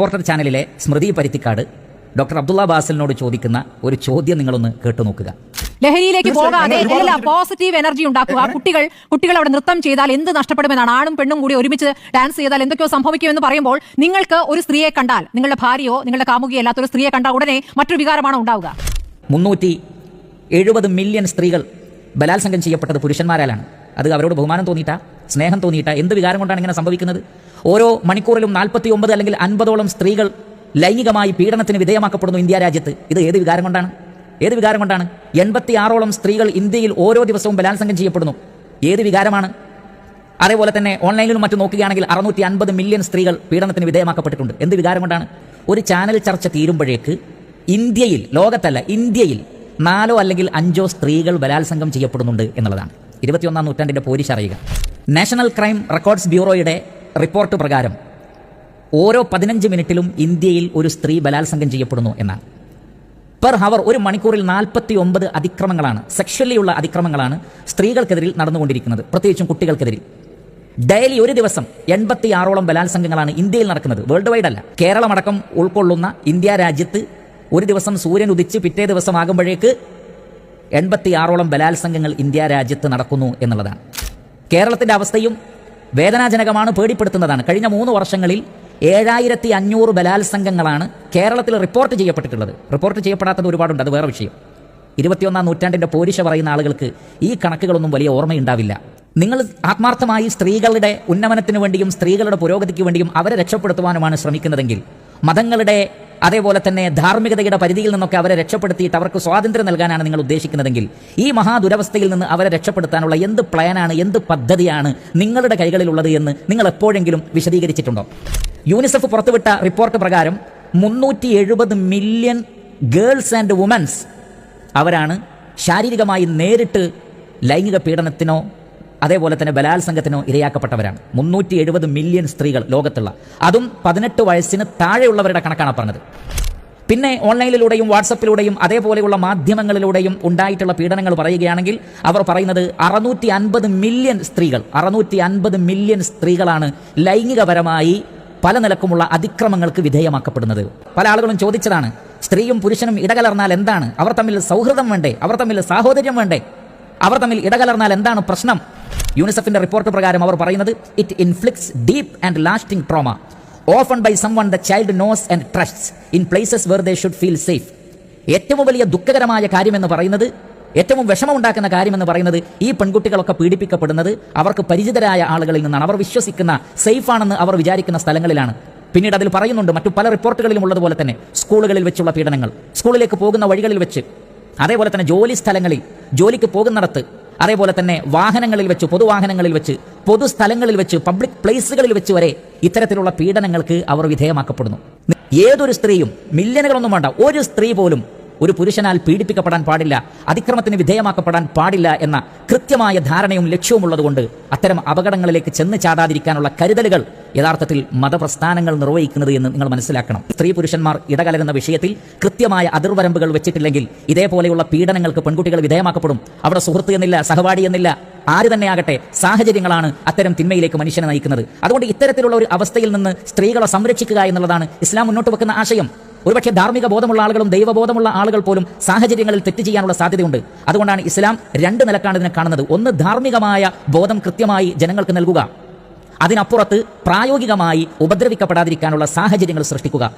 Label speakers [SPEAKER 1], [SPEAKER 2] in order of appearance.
[SPEAKER 1] Reporter ചാനലിലെ സ്മൃതി Paruthikad doctor Abdulla ബാസലിനോട് ചോദിക്കുന്ന ഒരു ചോദ്യം നിങ്ങളൊന്ന് കേട്ടു നോക്കുക.
[SPEAKER 2] ലഹരിയിലേക്ക് പോകാതെ എല്ലാ പോസിറ്റീവ് എനർജി ഉണ്ടാക്കുക കുട്ടികൾ കുട്ടികൾ അവിടെ നൃത്തം ചെയ്താൽ എന്ത് നഷ്ടപ്പെടുമെന്നാണ്? ആണും പെണ്ണും കൂടി ഒരുമിച്ച് ഡാൻസ് ചെയ്താൽ എന്തൊക്കെയോ സംഭവിക്കുമെന്ന് പറയുമ്പോൾ നിങ്ങൾക്ക് ഒരു സ്ത്രീയെ കണ്ടാൽ നിങ്ങളുടെ ഭാര്യയോ നിങ്ങളുടെ കാമുകിയോ അല്ലാത്ത ഒരു സ്ത്രീയെ കണ്ടാൽ ഉടനെ മറ്റൊരു വികാരമാണ് ഉണ്ടാവുക?
[SPEAKER 1] മുന്നൂറ്റി എഴുപത് മില്യൺ സ്ത്രീകൾ ബലാത്സംഗം ചെയ്യപ്പെട്ടത് പുരുഷന്മാരാലാണ്. അത് അവരോട് ബഹുമാനം തോന്നിയിട്ടാ? സ്നേഹം തോന്നിയിട്ട് എന്ത് വികാരം കൊണ്ടാണ് ഇങ്ങനെ സംഭവിക്കുന്നത്? ഓരോ മണിക്കൂറിലും നാൽപ്പത്തി ഒമ്പത് അല്ലെങ്കിൽ അൻപതോളം സ്ത്രീകൾ ലൈംഗികമായി പീഡനത്തിന് വിധേയമാക്കപ്പെടുന്നു ഇന്ത്യ രാജ്യത്ത്. ഇത് ഏത് വികാരം കൊണ്ടാണ്? ഏത് വികാരം കൊണ്ടാണ്? എൺപത്തി ആറോളം സ്ത്രീകൾ ഇന്ത്യയിൽ ഓരോ ദിവസവും ബലാത്സംഗം ചെയ്യപ്പെടുന്നു. ഏത് വികാരമാണ്? അതേപോലെ തന്നെ ഓൺലൈനിലും മറ്റും നോക്കുകയാണെങ്കിൽ അറുന്നൂറ്റി അൻപത് മില്യൺ സ്ത്രീകൾ പീഡനത്തിന് വിധേയമാക്കപ്പെട്ടിട്ടുണ്ട്. എന്ത് വികാരം കൊണ്ടാണ്? ഒരു ചാനൽ ചർച്ച തീരുമ്പോഴേക്ക് ഇന്ത്യയിൽ ലോകത്തല്ല ഇന്ത്യയിൽ നാലോ അല്ലെങ്കിൽ അഞ്ചോ സ്ത്രീകൾ ബലാത്സംഗം ചെയ്യപ്പെടുന്നുണ്ട് എന്നുള്ളതാണ്. ഇരുപത്തിയൊന്നാം നൂറ്റാണ്ടിന്റെ പോലീസ് അറിയുക. നാഷണൽ ക്രൈം റെക്കോർഡ്സ് ബ്യൂറോയുടെ റിപ്പോർട്ട് പ്രകാരം ഓരോ പതിനഞ്ച് മിനിറ്റിലും ഇന്ത്യയിൽ ഒരു സ്ത്രീ ബലാത്സംഗം ചെയ്യപ്പെടുന്നു എന്നാണ്. പെർ ഹവർ ഒരു മണിക്കൂറിൽ നാൽപ്പത്തി ഒമ്പത് അതിക്രമങ്ങളാണ് സെക്ഷലിയുള്ള അതിക്രമങ്ങളാണ് സ്ത്രീകൾക്കെതിരിൽ നടന്നുകൊണ്ടിരിക്കുന്നത് പ്രത്യേകിച്ചും കുട്ടികൾക്കെതിരിൽ. ഡെയിലി ഒരു ദിവസം എൺപത്തി ആറോളം ബലാത്സംഗങ്ങളാണ് ഇന്ത്യയിൽ നടക്കുന്നത്. വേൾഡ് വൈഡ് അല്ല. കേരളമടക്കം ഉൾക്കൊള്ളുന്ന ഇന്ത്യ രാജ്യത്ത് ഒരു ദിവസം സൂര്യൻ ഉദിച്ച് പിറ്റേ ദിവസം ആകുമ്പോഴേക്ക് എൺപത്തി ആറോളം ബലാത്സംഗങ്ങൾ ഇന്ത്യ രാജ്യത്ത് നടക്കുന്നു എന്നുള്ളതാണ്. കേരളത്തിന്റെ അവസ്ഥയും വേദനാജനകമാണ് പേടിപ്പെടുത്തുന്നതാണ്. കഴിഞ്ഞ മൂന്ന് വർഷങ്ങളിൽ ഏഴായിരത്തി അഞ്ഞൂറ് ബലാത്സംഗങ്ങളാണ് കേരളത്തിൽ റിപ്പോർട്ട് ചെയ്യപ്പെട്ടിട്ടുള്ളത്. റിപ്പോർട്ട് ചെയ്യപ്പെടാത്തത് ഒരുപാടുണ്ട് അത് വേറെ വിഷയം. ഇരുപത്തിയൊന്നാം നൂറ്റാണ്ടിന്റെ പോരിശ പറയുന്ന ആളുകൾക്ക് ഈ കണക്കുകളൊന്നും വലിയ ഓർമ്മയുണ്ടാവില്ല. നിങ്ങൾ ആത്മാർത്ഥമായി സ്ത്രീകളുടെ ഉന്നമനത്തിന് വേണ്ടിയും സ്ത്രീകളുടെ പുരോഗതിക്ക് വേണ്ടിയും അവരെ രക്ഷപ്പെടുത്തുവാനുമാണ് ശ്രമിക്കുന്നതെങ്കിൽ മതങ്ങളുടെ അതേപോലെ തന്നെ ധാർമ്മികതയുടെ പരിധിയിൽ നിന്നൊക്കെ അവരെ രക്ഷപ്പെടുത്തിയിട്ട് അവർക്ക് സ്വാതന്ത്ര്യം നൽകാനാണ് നിങ്ങൾ ഉദ്ദേശിക്കുന്നതെങ്കിൽ ഈ മഹാദുരവസ്ഥയിൽ നിന്ന് അവരെ രക്ഷപ്പെടുത്താനുള്ള എന്ത് പ്ലാനാണ് എന്ത് പദ്ധതിയാണ് നിങ്ങളുടെ കൈകളിലുള്ളത് എന്ന് നിങ്ങൾ എപ്പോഴെങ്കിലും വിശദീകരിച്ചിട്ടുണ്ടോ? യൂണിസെഫ് പുറത്തുവിട്ട റിപ്പോർട്ട് പ്രകാരം മുന്നൂറ്റി എഴുപത് മില്യൺ ഗേൾസ് ആൻഡ് വുമൻസ് അവരാണ് ശാരീരികമായി നേരിട്ട് ലൈംഗിക പീഡനത്തിനോ അതേപോലെ തന്നെ ബലാത്സംഗത്തിനോ ഇരയാക്കപ്പെട്ടവരാണ്. മുന്നൂറ്റി എഴുപത് മില്യൺ സ്ത്രീകൾ ലോകത്തുള്ള. അതും പതിനെട്ട് വയസ്സിന് താഴെയുള്ളവരുടെ കണക്കാണ് പറഞ്ഞത്. പിന്നെ ഓൺലൈനിലൂടെയും വാട്സപ്പിലൂടെയും അതേപോലെയുള്ള മാധ്യമങ്ങളിലൂടെയും ഉണ്ടായിട്ടുള്ള പീഡനങ്ങൾ പറയുകയാണെങ്കിൽ അവർ പറയുന്നത് അറുന്നൂറ്റി അൻപത് മില്യൺ സ്ത്രീകൾ അറുന്നൂറ്റി അൻപത് മില്യൺ സ്ത്രീകളാണ് ലൈംഗികപരമായി പല നിലക്കുമുള്ള അതിക്രമങ്ങൾക്ക് വിധേയമാക്കപ്പെടുന്നത്. പല ആളുകളും ചോദിച്ചതാണ് സ്ത്രീയും പുരുഷനും ഇടകലർന്നാൽ എന്താണ്? അവർ തമ്മിൽ സൗഹൃദം വേണ്ടേ? അവർ തമ്മിൽ സാഹോദര്യം വേണ്ടേ? അവർ തമ്മിൽ ഇടകലർന്നാൽ എന്താണ് പ്രശ്നം? യൂണിസെഫിന്റെ റിപ്പോർട്ട് പ്രകാരം അവർ പറയുന്നത് it inflicts deep and lasting trauma often by someone the child knows and trust in places where they should feel safe ഏറ്റവും വലിയ ദുഃഖകരമായ കാര്യമെന്ന് പറയുന്നത് ഏറ്റവും വിഷമമുണ്ടാക്കുന്ന കാര്യമെന്ന് പറയുന്നത് ഈ പെൺകുട്ടികളൊക്കെ പീഡിപ്പിക്കപ്പെടുന്നത് അവർക്ക് പരിചിതരായ ആളുകളിൽ നിന്നാണ്. അവർ വിശ്വസിക്കുന്ന സേഫ് ആണെന്ന് അവർ വിചാരിക്കുന്ന സ്ഥലങ്ങളിലാണ്. പിന്നീട് അതിൽ പറയുന്നുണ്ട് മറ്റു പല റിപ്പോർട്ടുകളിലും ഉള്ളതുപോലെ തന്നെ സ്കൂളുകളിൽ വെച്ചുള്ള പീഡനങ്ങൾ സ്കൂളിലേക്ക് പോകുന്ന വഴികളിൽ വെച്ച് അതേപോലെ തന്നെ ജോലി സ്ഥലങ്ങളിൽ ജോലിക്ക് പോകുന്നിടത്ത് അതേപോലെ തന്നെ വാഹനങ്ങളിൽ വെച്ച് പൊതുവാഹനങ്ങളിൽ വെച്ച് പൊതുസ്ഥലങ്ങളിൽ വെച്ച് പബ്ലിക് പ്ലേസുകളിൽ വെച്ച് വരെ ഇത്തരത്തിലുള്ള പീഡനങ്ങൾക്ക് അവർ വിധേയമാക്കപ്പെടുന്നു. ഏതൊരു സ്ത്രീയും മില്യനുകളൊന്നും വേണ്ട ഒരു സ്ത്രീ പോലും ഒരു പുരുഷനാൽ പീഡിപ്പിക്കപ്പെടാൻ പാടില്ല അതിക്രമത്തിന് വിധേയമാക്കപ്പെടാൻ പാടില്ല എന്ന കൃത്യമായ ധാരണയും ലക്ഷ്യവും ഉള്ളതുകൊണ്ട് അത്തരം അപകടങ്ങളിലേക്ക് ചെന്ന് ചാടാതിരിക്കാനുള്ള കരുതലുകൾ യഥാർത്ഥത്തിൽ മതപ്രസ്ഥാനങ്ങൾ നിർവഹിക്കുന്നത് എന്ന് നിങ്ങൾ മനസ്സിലാക്കണം. സ്ത്രീ പുരുഷന്മാർ ഇടകലരുന്ന വിഷയത്തിൽ കൃത്യമായ അതിർവരമ്പുകൾ വെച്ചിട്ടില്ലെങ്കിൽ ഇതേപോലെയുള്ള പീഡനങ്ങൾക്ക് പെൺകുട്ടികൾ വിധേയമാക്കപ്പെടും. അവിടെ സുഹൃത്ത് എന്നില്ല സഹപാഠി എന്നില്ല ആര് തന്നെ ആകട്ടെ സാഹചര്യങ്ങളാണ് അത്തരം തിന്മയിലേക്ക് മനുഷ്യനെ നയിക്കുന്നത്. അതുകൊണ്ട് ഇത്തരത്തിലുള്ള ഒരു അവസ്ഥയിൽ നിന്ന് സ്ത്രീകളെ സംരക്ഷിക്കുക എന്നുള്ളതാണ് ഇസ്ലാം മുന്നോട്ട് വെക്കുന്ന ആശയം. ഒരുപക്ഷെ ധാർമ്മിക ബോധമുള്ള ആളുകളും ദൈവബോധമുള്ള ആളുകൾ പോലും സാഹചര്യങ്ങളിൽ തെറ്റ് ചെയ്യാനുള്ള സാധ്യതയുണ്ട്. അതുകൊണ്ടാണ് ഇസ്ലാം രണ്ട് നിലക്കാണ് ഇതിനെ കാണുന്നത്. ഒന്ന് ധാർമ്മികമായ ബോധം കൃത്യമായി ജനങ്ങൾക്ക് നൽകുക. അതിനപ്പുറത്ത് പ്രായോഗികമായി ഉപദ്രവിക്കപ്പെടാതിരിക്കാനുള്ള സാഹചര്യങ്ങൾ സൃഷ്ടിക്കുക.